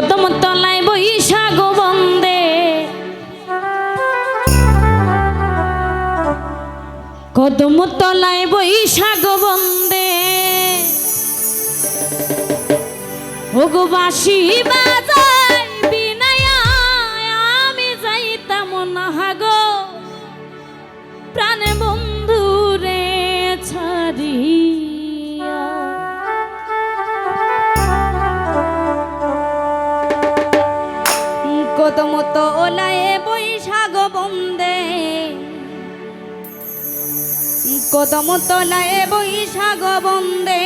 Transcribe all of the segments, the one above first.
কদম তলায় বৈশাখ বন্দে। কদম তলায় বৈশাখ বন্দে। ভোগবাসী বাজায় বিনায়া, আমি যাইতাম না গো। প্রাণ বন্ধু কদম তোলায় বৈশাখ বন্দে।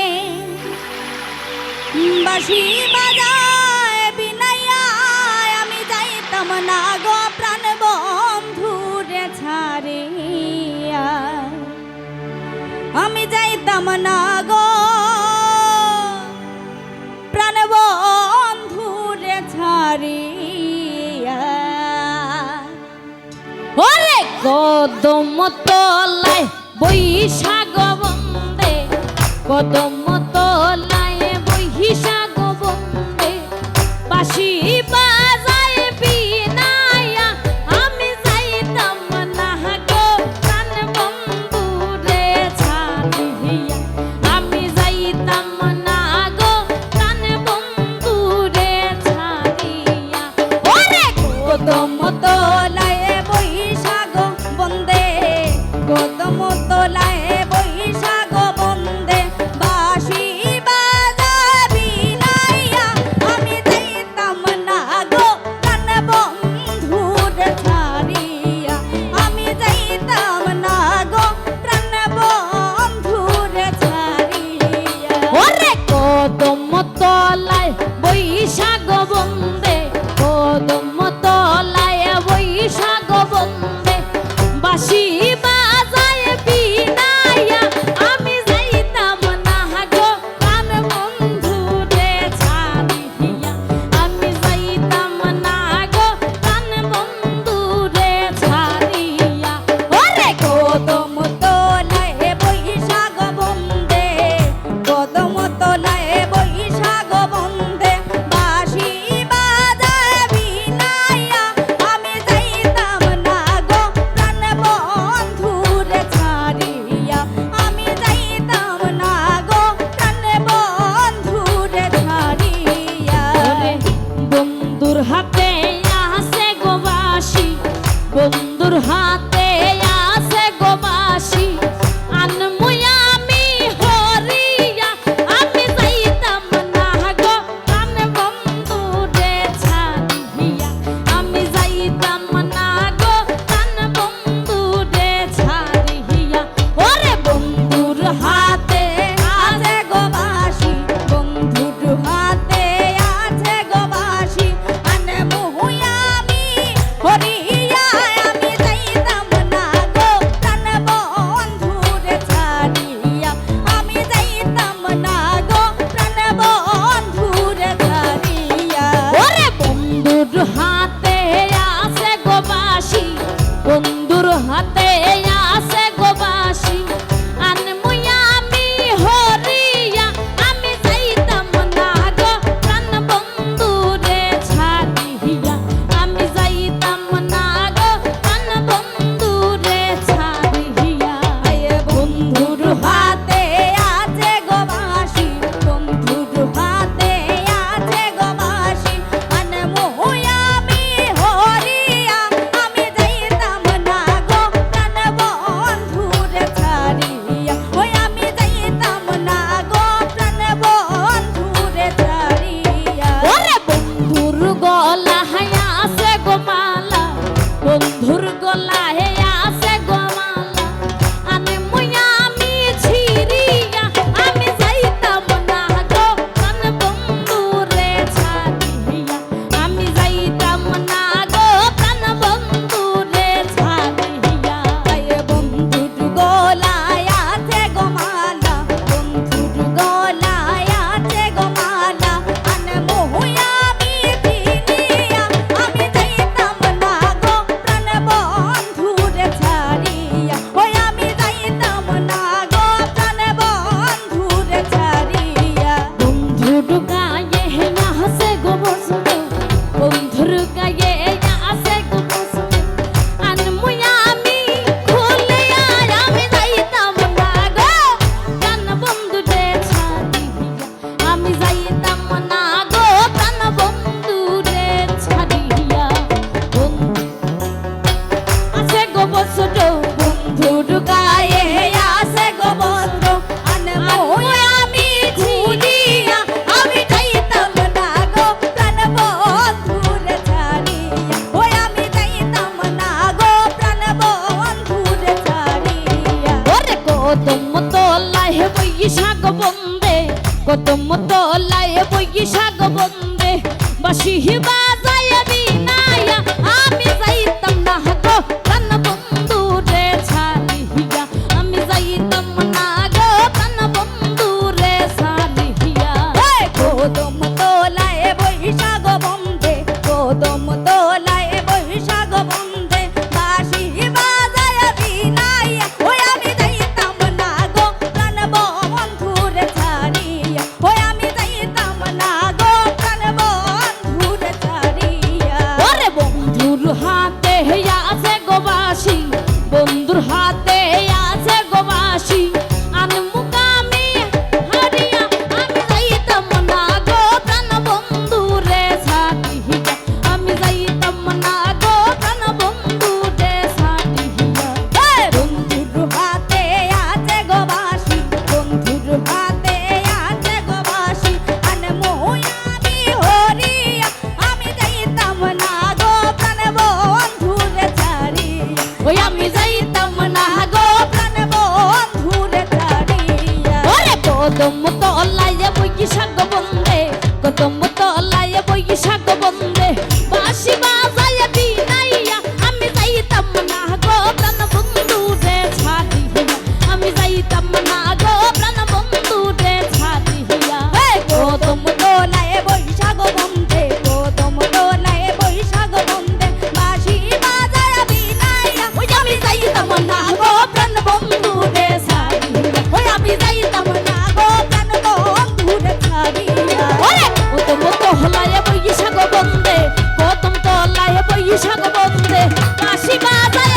বাসি বাজায় বিনাইয়া আমি যাইতাম না গো প্রাণ বন্ধু রে ছাড়িয়া। আমি যাইতাম না গো প্রাণ বন্ধু রে ছাড়িয়া। ওরে কদম তলায় বৈশাখ বন্দে কদম তলায় বৈশাখ বন্দে বাসি কত মতো লায়ে বই সাগ বন্দে বাসি বাজায় বিনায়া আমি যাই কত মতো তলায় বই কি সাঙ্গ বন্ধে? কত মতো ছাগবন্ধে কাশি বাজারে